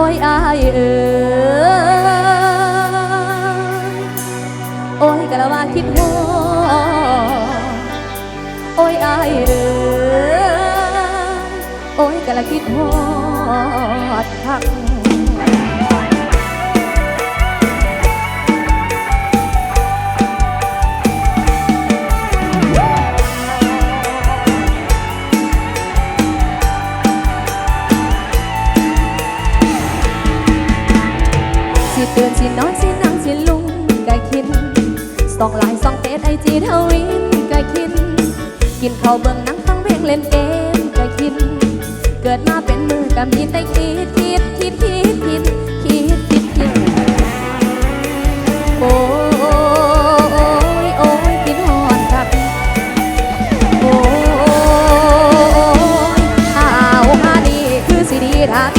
โอ้ยอายเอ๋ยโอ้ยกะละว่าคิดฮอดโอ้ยอายเอ๋ยโอ้ยกะละคิดฮอ เตือนสินอนสินั่งสิลุงกะคินส่องลน์ส่องเฟซไอจีเทวินกะคิน กินข้าวเบิ่งหนังฟังเพลงเล่นเกมกะคิน เกิดมาเป็นมือกับมีแต่คิดคิดคิดคิดคิดคิดคิดคิดโอ้ยโอ้ยคิดฮอดคักโอ้ยอ้าวฮานี่คือสิดีถ้า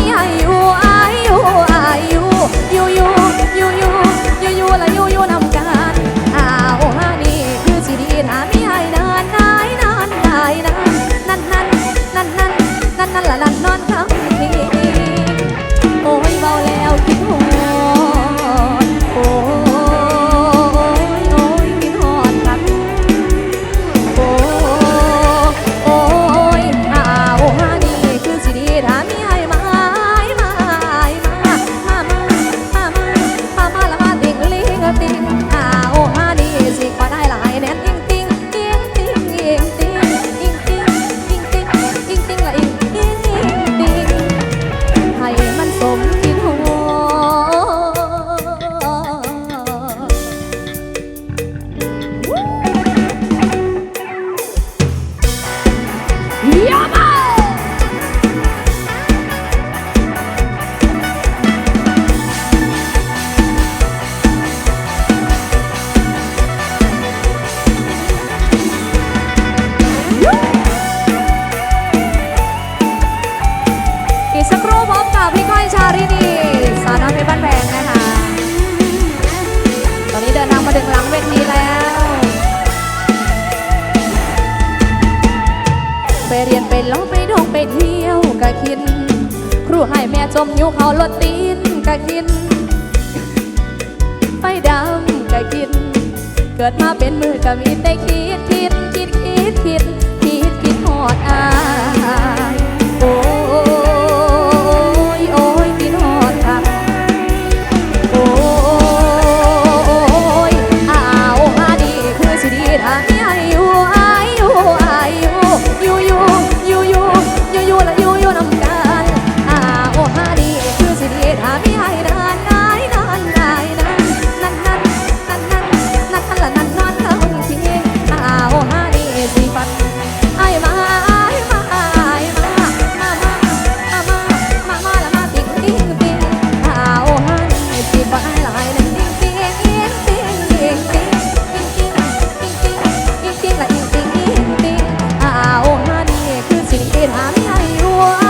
ไปเรียนไปลองไปท่องไปเที่ยวกะคิน ครูให้แม่จมอยู่เขาลดตีนกะคินไฟดำกะคิน เกิดมาเป็นมือก็มีแต่คิดคิดคิดคิดคิดคิดคิดหอดอายโอ้ามไทยวัว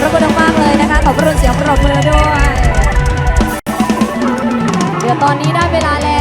พระคุณมากเลยนะคะ ขอบพระคุณเสียงปรบมือด้วย เดี๋ยวตอนนี้ได้เวลาแล้ว